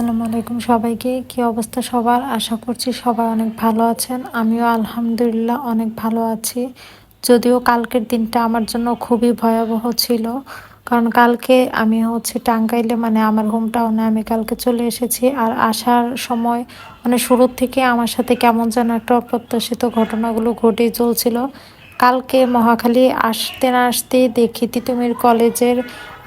আসসালামু আলাইকুম সবাইকে। কি অবস্থা সবার? আশা করছি সবাই অনেক ভালো আছেন। আমিও আলহামদুলিল্লাহ অনেক ভালো আছি। যদিও কালকের দিনটা আমার জন্য খুবই ভয়াবহ ছিল। কারণ কালকে আমি হচ্ছে টাঙ্গাইলে মানে আমার হোম টাউনে আমি কালকে চলে এসেছি। আর আসার সময় মানে শুরুর থেকে আমার সাথে কেমন যেন একটা অপ্রত্যাশিত ঘটনাগুলো ঘটেই চলছিল। কালকে মহাখালী আসতে না আসতেই দেখি তিতুমির কলেজের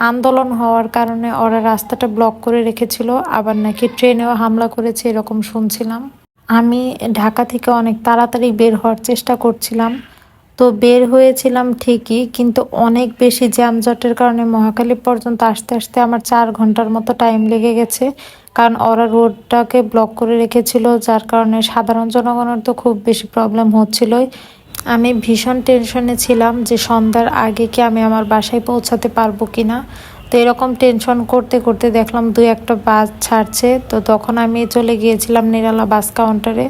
আন্দোলন হওয়ার কারণে ওরা রাস্তাটা ব্লক করে রেখেছিল, আবার নাকি ট্রেনেও হামলা করেছে এরকম শুনছিলাম। আমি ঢাকা থেকে অনেক তাড়াতাড়ি বের হওয়ার চেষ্টা করছিলাম, তো বের হয়েছিলাম ঠিকই, কিন্তু অনেক বেশি জ্যামজটের কারণে মহাখালী পর্যন্ত আসতে আসতে আমার চার ঘণ্টার মতো টাইম লেগে গেছে, কারণ ওরা রোডটাকে ব্লক করে রেখেছিল, যার কারণে সাধারণ জনগণের তো খুব বেশি প্রবলেম হচ্ছিলই। আমি ভীষণ টেনশনে ছিলাম যে সন্ধ্যার আগে কি আমি আমার বাসায় পৌঁছাতে পারব কি না তো এরকম টেনশন করতে করতে দেখলাম দুই একটা বাস ছাড়ছে। তো তখন আমি চলে গিয়েছিলাম নিরালা বাস কাউন্টারে।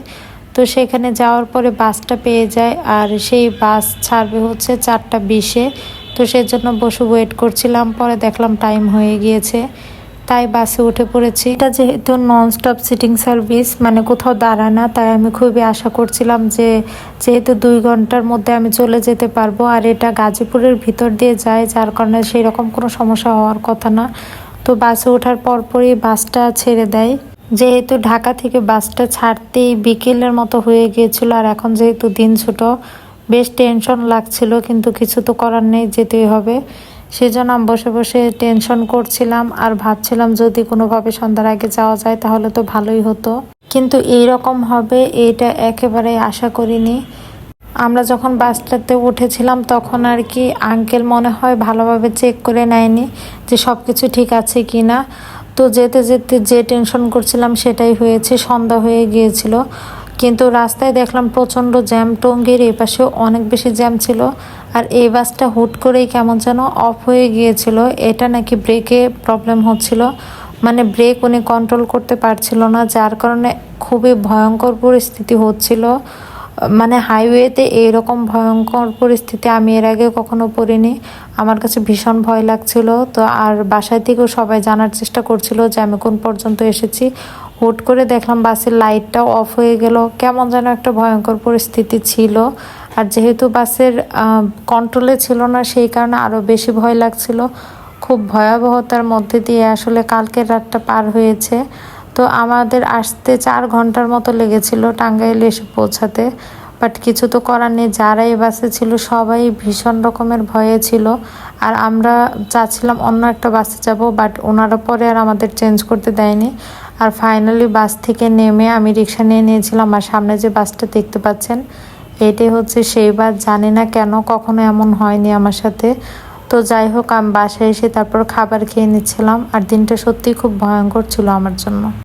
তো সেখানে যাওয়ার পরে বাসটা পেয়ে যায় আর সেই বাস ছাড়বে হচ্ছে চারটা বিশে। তো সেজন্য বসে ওয়েট করছিলাম, পরে দেখলাম টাইম হয়ে গিয়েছে। তাই বাসে উঠে পড়েছি। এটা যেহেতু নন স্টপ সিটিং সার্ভিস মানে কোথাও দাঁড়ায় না, তাই আমি খুবই আশা করছিলাম যে যেহেতু দুই ঘণ্টার মধ্যে আমি চলে যেতে পারব, আর এটা গাজীপুরের ভিতর দিয়ে যায়, যার কারণে সেই রকম কোনো সমস্যা হওয়ার কথা না। তো বাসে ওঠার পরপরই বাসটা ছেড়ে দেয়। যেহেতু ঢাকা থেকে বাসটা ছাড়তেই বিকেলের মতো হয়ে গিয়েছিল, আর এখন যেহেতু দিন ছোট, বেশ টেনশন লাগছিল, কিন্তু কিছু তো করার নেই, যেতেই হবে। সেজন্য আমি বসে বসে টেনশন করছিলাম আর ভাবছিলাম যদি কোনোভাবে সন্ধ্যার আগে যাওয়া যায় তাহলে তো ভালোই হতো। কিন্তু এই রকম হবে, এটা একেবারে আশা করিনি। আমরা যখন বাসটাতে উঠেছিলাম তখন আর কি আঙ্কেল মনে হয় ভালোভাবে চেক করে নেয়নি যে সব কিছু ঠিক আছে কি না তো যেতে যেতে যে টেনশন করছিলাম সেটাই হয়েছে, সন্ধ্যা হয়ে গিয়েছিল। কিন্তু রাস্তায় দেখলাম প্রচণ্ড জ্যাম। টঙ্গির এই পাশেও অনেক বেশি জ্যাম ছিল। আর এই বাসটা হুট করেই কেমন যেন অফ হয়ে গিয়েছিল। এটা নাকি ব্রেকে প্রবলেম হচ্ছিল। মানে ব্রেক উনি কন্ট্রোল করতে পারছিল না, যার কারণে খুবই ভয়ঙ্কর পরিস্থিতি হচ্ছিল। মানে হাইওয়েতে এইরকম ভয়ঙ্কর পরিস্থিতি আমি এর আগে কখনো পড়িনি। আমার কাছে ভীষণ ভয় লাগছিল। তো আর বাসায় থেকেও সবাই জানার চেষ্টা করছিল যে আমি কোন পর্যন্ত এসেছি। হুট করে দেখলাম বাসের লাইটটাও অফ হয়ে গেল। কেমন যেন একটা ভয়ঙ্কর পরিস্থিতি ছিল। আর যেহেতু বাসের কন্ট্রোলে ছিল না, সেই কারণে আরও বেশি ভয় লাগছিল। খুব ভয়াবহতার মধ্যে দিয়ে আসলে কালকের রাতটা পার হয়েছে। তো আমাদের আসতে চার ঘণ্টার মতো লেগেছিল টাঙ্গাইলে এসে পৌঁছাতে। বাট কিছু তো করার নেই। যারা এই বাসে ছিল, সবাই ভীষণ রকমের ভয়ে ছিল। আর আমরা চাচ্ছিলাম অন্য একটা বাসে যাব, বাট ওনারা পরে আর আমাদের চেঞ্জ করতে দেয়নি। আর ফাইনালি বাস থেকে নেমে আমি রিক্সা নিয়ে নিয়েছিলাম। আর সামনে যে বাসটা দেখতে পাচ্ছেন, এটাই হচ্ছে সেই বাস। জানি না কেন কখনো এমন হয়নি আমার সাথে। তো যাই হোক, আমি বাসায় এসে তারপর খাবার খেয়ে নিচ্ছিলাম। আর দিনটা সত্যিই খুব ভয়ঙ্কর ছিল আমার জন্য।